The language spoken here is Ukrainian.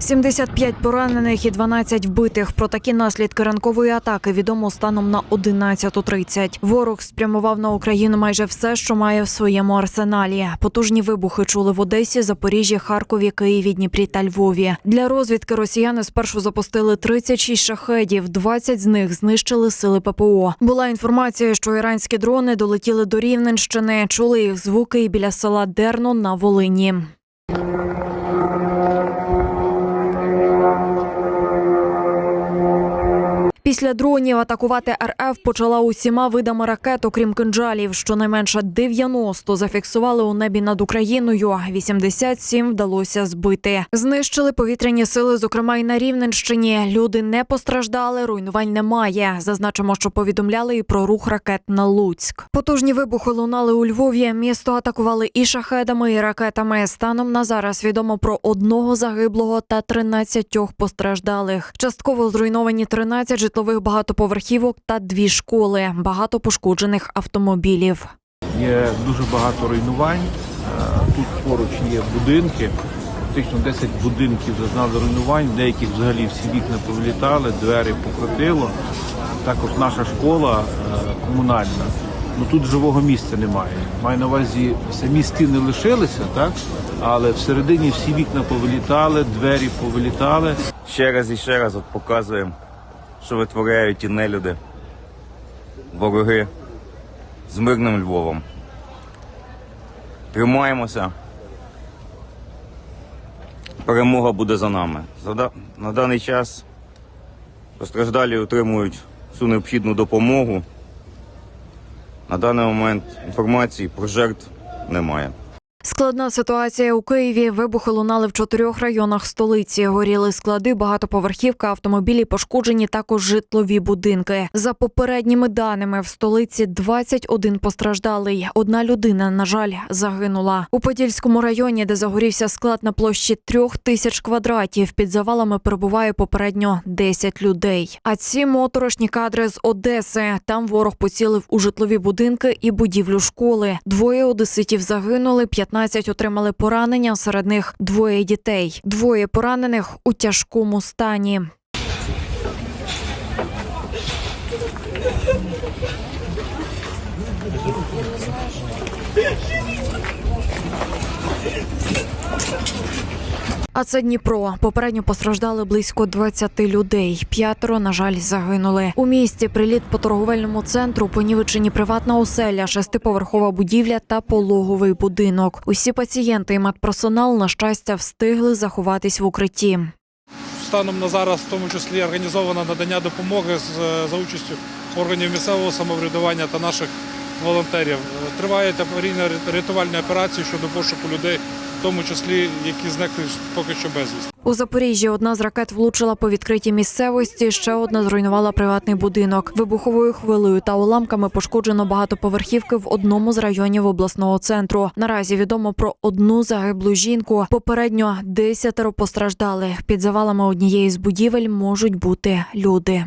75 поранених і 12 вбитих. Про такі наслідки ранкової атаки відомо станом на 11.30. Ворог спрямував на Україну майже все, що має в своєму арсеналі. Потужні вибухи чули в Одесі, Запоріжжі, Харкові, Києві, Дніпрі та Львові. Для розвідки росіяни спершу запустили 36 шахедів. 20 з них знищили сили ППО. Була інформація, що іранські дрони долетіли до Рівненщини. Чули їх звуки і біля села Дерно на Волині. Після дронів атакувати РФ почала усіма видами ракет, окрім кинджалів. Щонайменше 90 зафіксували у небі над Україною. 87 вдалося збити. Знищили повітряні сили, зокрема й на Рівненщині. Люди не постраждали, руйнувань немає. Зазначимо, що повідомляли і про рух ракет на Луцьк. Потужні вибухи лунали у Львові. Місто атакували і шахедами, і ракетами. Станом на зараз відомо про одного загиблого та 13 постраждалих. Частково зруйновані 13 житлових багатоповерхівок та дві школи. Багато пошкоджених автомобілів. Є дуже багато руйнувань. Е, Тут поруч є будинки. Фактично 10 будинків зазнали руйнувань, в деяких взагалі всі вікна повилітали, двері покрутило. Також наша школа е, комунальна. Ну тут живого місця немає. Маю на увазі, самі стіни лишилися, так? Але всередині всі вікна повилітали, двері повилітали. Ще раз і ще раз от показуємо, що витворяють ті нелюди, вороги з мирним Львовом. Тримаємося. Перемога буде за нами. На даний час постраждалі отримують всю необхідну допомогу. На даний момент інформації про жертв немає. Складна ситуація у Києві. Вибухи лунали в чотирьох районах столиці. Горіли склади, багатоповерхівка, автомобілі, пошкоджені також житлові будинки. За попередніми даними, в столиці 21 постраждалий. Одна людина, на жаль, загинула. У Подільському районі, де загорівся склад на площі трьох тисяч квадратів, під завалами перебуває попередньо 10 людей. А ці моторошні кадри з Одеси. Там ворог поцілив у житлові будинки і будівлю школи. Двоє одеситів загинули, 15 отримали поранення. Серед них двоє дітей. Двоє поранених у тяжкому стані. А це Дніпро. Попередньо постраждали близько 20 людей. П'ятеро, на жаль, загинули. У місті приліт по торговельному центру, понівечені приватна оселя, шестиповерхова будівля та пологовий будинок. Усі пацієнти і медперсонал, на щастя, встигли заховатись в укритті. Станом на зараз, в тому числі, організовано надання допомоги з, за участю органів місцевого самоврядування та наших волонтерів. Тривають аварійно-рятувальні операції щодо пошуку людей, тому числі, які зникли поки що безвісти. У Запоріжжі одна з ракет влучила по відкритій місцевості. Ще одна зруйнувала приватний будинок. Вибуховою хвилею та уламками пошкоджено багатоповерхівки в одному з районів обласного центру. Наразі відомо про одну загиблу жінку. Попередньо десятеро постраждали. Під завалами однієї з будівель можуть бути люди.